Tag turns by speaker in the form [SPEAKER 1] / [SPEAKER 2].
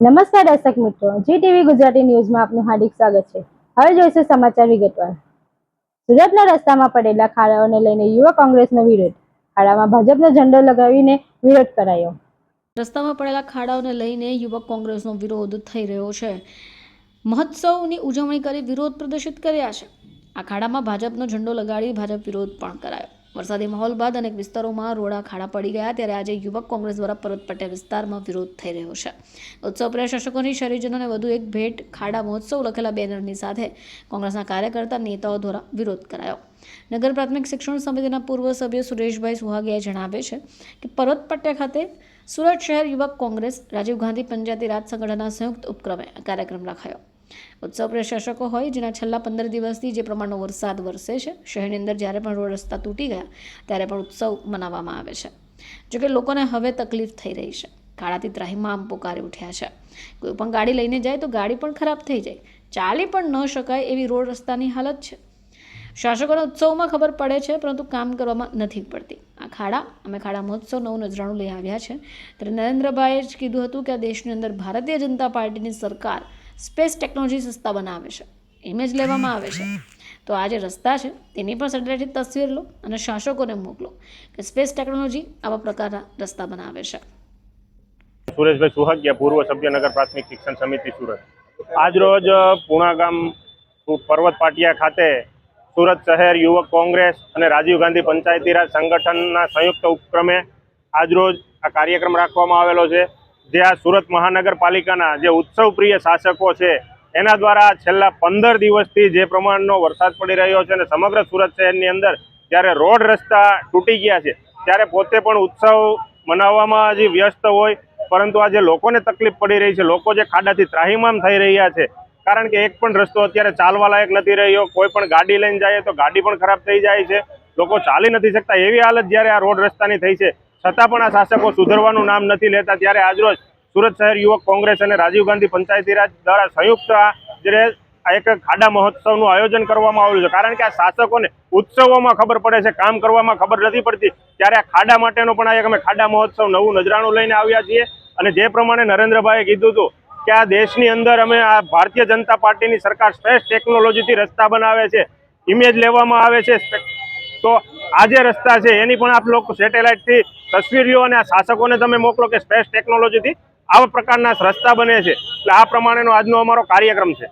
[SPEAKER 1] નમસ્કાર દર્શક મિત્રો જી ટીવી ગુજરાતી ન્યૂઝમાં આપનું હાર્દિક સ્વાગત છે. હવે જોઈશું સમાચાર વિગતવાર. સુરતના રસ્તામાં પડેલા ખાડાઓને લઈને યુવા કોંગ્રેસનો વિરોધ. ખાડામાં ભાજપનો ઝંડો લગાવીને વિરોધ કરાયો.
[SPEAKER 2] રસ્તામાં પડેલા ખાડાઓને લઈને યુવક કોંગ્રેસનો વિરોધ થઈ રહ્યો છે. મહોત્સવની ઉજવણી કરી વિરોધ પ્રદર્શિત કર્યા છે. આ ખાડામાં ભાજપનો ઝંડો લગાડી ભાજપ વિરોધ પણ કરાયો. વરસાદી માહોલ બાદ અનેક વિસ્તારોમાં રોડા ખાડા પડી ગયા ત્યારે આજે યુવક કોંગ્રેસ દ્વારા પરત પટ્યા વિસ્તારમાં વિરોધ થઈ રહ્યો છે. ઉત્સવ પ્રશાસકોની શાસકોની શહેરીજનોને વધુ એક ભેટ ખાડા મહોત્સવ લખેલા બેનરની સાથે કોંગ્રેસના કાર્યકર્તા નેતાઓ દ્વારા વિરોધ કરાયો. નગર પ્રાથમિક શિક્ષણ સમિતિના પૂર્વ સભ્ય સુરેશભાઈ સુહાગિયાએ જણાવે છે કે પર્વત પટ્યા ખાતે સુરત શહેર યુવક કોંગ્રેસ રાજીવ ગાંધી પંચાયતી રાજ સંગઠનના સંયુક્ત ઉપક્રમે કાર્યક્રમ રાખાયો. ઉત્સવ પ્રશાસકો હોય, જેના છેલ્લા પંદર દિવસથી જે પ્રમાણનો વરસાદ વરસે છે, શહેરની અંદર જ્યારે પણ રોડ રસ્તા તૂટી ગયા, ત્યારે પણ ઉત્સવ મનાવવામાં આવે છે. જોકે લોકોને હવે તકલીફ થઈ રહી છે. ખાડાથી ત્રાહીમામ પોકારી ઉઠ્યા છે. કોઈ પણ ગાડી લઈને જાય તો ગાડી પણ ખરાબ થઈ જાય. ચાલી પણ ન શકાય એવી રોડ રસ્તાની હાલત છે. શાસકોને ઉત્સવમાં ખબર પડે છે, પરંતુ કામ કરવામાં નથી પડતી. આ ખાડા, અમે ખાડા મહોત્સવ નવું નજરાણું લઈ આવ્યા છે. ત્યારે નરેન્દ્રભાઈએ જ કીધું હતું કે આ દેશની અંદર ભારતીય જનતા પાર્ટીની સરકાર સ્પેસ ટેકનોલોજી સસ્તા બનાવે છે. ઇમેજ લેવામાં આવે છે. તો આ જે રસ્તા છે, તેની પણ સેટેલાઇટથી તસવીર લો અને શાસકોને મોકલો કે સ્પેસ ટેકનોલોજી આવા પ્રકારના રસ્તા બનાવે છે.
[SPEAKER 3] સુરેશભાઈ સુહાગિયા, પૂર્વ સભ્યનગર પ્રાથમિક શિક્ષણ સમિતિ સુરત. આજરોજ પૂણા ગામ પર્વત પાટિયા ખાતે સુરત શહેર યુવક કોંગ્રેસ અને રાજીવ ગાંધી પંચાયતી રાજ સંગઠનના સંયુક્ત ઉપક્રમે આજરોજ આ કાર્યક્રમ રાખવામાં આવેલો છે. જે આ સુરત મહાનગરપાલિકાના જે ઉત્સવ પ્રિય શાસકો છે, એના દ્વારા છેલ્લા પંદર દિવસથી જે પ્રમાણનો વરસાદ પડી રહ્યો છે અને સમગ્ર સુરત શહેરની અંદર જ્યારે રોડ રસ્તા તૂટી ગયા છે, ત્યારે પોતે પણ ઉત્સવ મનાવવામાં હજી વ્યસ્ત હોય, પરંતુ આજે લોકોને તકલીફ પડી રહી છે, લોકો જે ખાડાથી ત્રાહીમામ થઈ રહ્યા છે. કારણ કે એક પણ રસ્તો અત્યારે ચાલવા લાયક નથી રહ્યો, કોઈ પણ ગાડી લઈને જાય તો ગાડી પણ ખરાબ થઈ જાય છે. લોકો ચાલી નથી શકતા. એવી હાલત જ્યારે આ રોડ રસ્તાની થઈ છે છતાં પણ આ શાસકો સુધરવાનું નામ નથી લેતા, ત્યારે આજરોજ સુરત શહેર યુવક કોંગ્રેસ અને રાજીવ ગાંધી પંચાયતીરાજ દ્વારા સંયુક્ત જે એક ખાડા મહોત્સવનું આયોજન કરવામાં આવ્યું છે. કારણ કે આ શાસકોને ઉત્સવોમાં ખબર પડે છે, કામ કરવામાં ખબર નથી પડતી, ત્યારે આ ખાડા માટેનો પણ આ એક અમે ખાડા મહોત્સવ નવું નજરાણું લઈને આવ્યા છીએ. અને જે પ્રમાણે નરેન્દ્રભાઈએ કીધું હતું કે આ દેશની અંદર અમે આ ભારતીય જનતા પાર્ટીની સરકાર સ્પેસ ટેકનોલોજીથી રસ્તા બનાવે છે ઇમેજ લેવામાં આવે છે તો આ જે રસ્તા છે, એની પણ આપ લોકો સેટેલાઇટથી તસવીરીઓ અને આ શાસકોને તમે મોકલો કે સ્પેસ ટેકનોલોજીથી આવા પ્રકારના રસ્તા બને છે. એટલે આ પ્રમાણેનો આજનો અમારો કાર્યક્રમ છે.